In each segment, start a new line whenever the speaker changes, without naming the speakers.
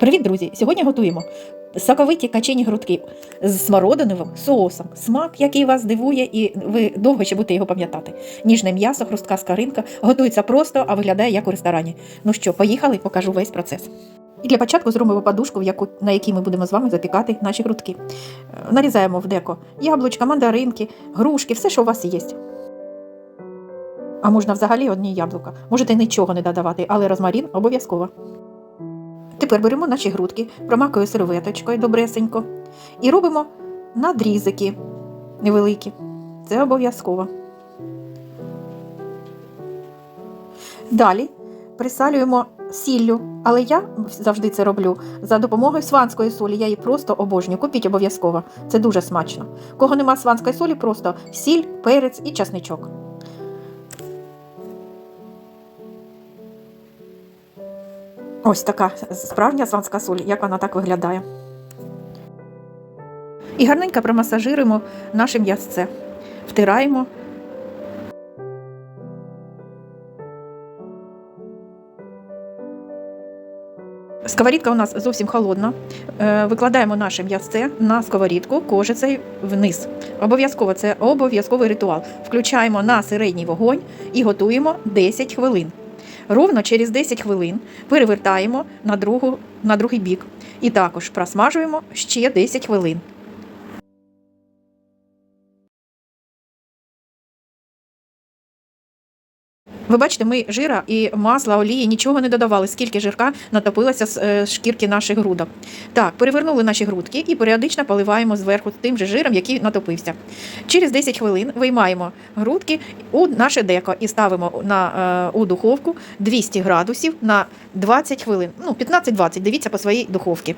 Привіт, друзі! Сьогодні готуємо соковиті качені грудки з смородиновим соусом. Смак, який вас дивує, і ви довго ще будете його пам'ятати. Ніжне м'ясо, хрустка скаринка. Готується просто, а виглядає як у ресторані. Ну що, поїхали, покажу весь процес. І для початку зробимо подушку, яку, на якій ми будемо з вами запікати наші грудки. Е, Нарізаємо в деко яблучка, мандаринки, грушки, все, що у вас є. А можна взагалі одні яблука. Можете нічого не додавати, але розмарін обов'язково. Тепер беремо наші грудки, промакую серветочкою добресенько і робимо надрізики невеликі. Це обов'язково. Далі присалюємо сіллю, але я завжди це роблю за допомогою сванської солі. Я її просто обожнюю. Купіть обов'язково. Це дуже смачно. Кого нема сванської солі, просто сіль, перець і часничок. Ось така справжня сванська соль, як вона так виглядає. І гарненько промасажируємо наше м'ясце. Втираємо. Сковорідка у нас зовсім холодна. Е, Викладаємо наше м'ясце на сковорідку кожицею вниз. Обов'язково це обов'язковий ритуал. Включаємо на середній вогонь і готуємо 10 хвилин. Ровно через 10 хвилин перевертаємо на, другу, на другий бік. І також просмажуємо ще 10 хвилин. Ви бачите, ми жира і масла, олії нічого не додавали, скільки жирка натопилося з е, шкірки наших грудок. Так, перевернули наші грудки і періодично поливаємо зверху тим же жиром, який натопився. Через 10 хвилин виймаємо грудки у наше деко і ставимо на, е, у духовку 200 градусів на 20 хвилин. Ну, 15-20, дивіться по своїй духовці.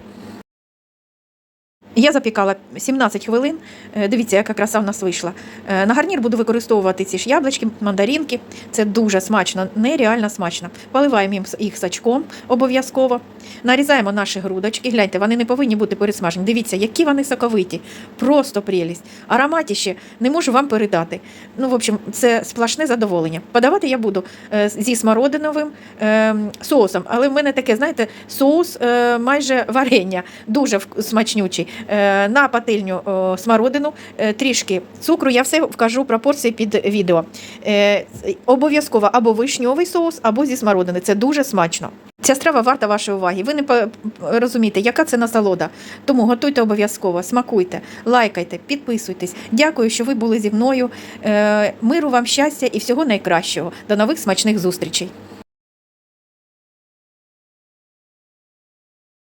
Я запікала 17 хвилин. Е, Дивіться, яка краса в нас вийшла. Е, На гарнір буду використовувати ці ж яблучки, мандаринки. Це дуже смачно, нереально смачно. Поливаємо їх сачком обов'язково. Нарізаємо наші грудочки. Гляньте, вони не повинні бути пересмажені. Дивіться, які вони соковиті. Просто прелість. Ароматіще не можу вам передати. Ну, в общем, це сплошне задоволення. Подавати я буду е, зі смородиновим е, соусом. Але в мене таке, знаєте, соус майже варення, дуже смачнючий. Е, на пательню смородину, е, трішки цукру. Я все вкажу пропорції під відео. Е, Обов'язково або вишньовий соус, або зі смородини. Це дуже смачно. Ця страва варта вашої уваги. Ви не розумієте, яка це насолода. Тому готуйте обов'язково, смакуйте, лайкайте, підписуйтесь. Дякую, що ви були зі мною. Миру вам щастя і всього найкращого. До нових смачних зустрічей.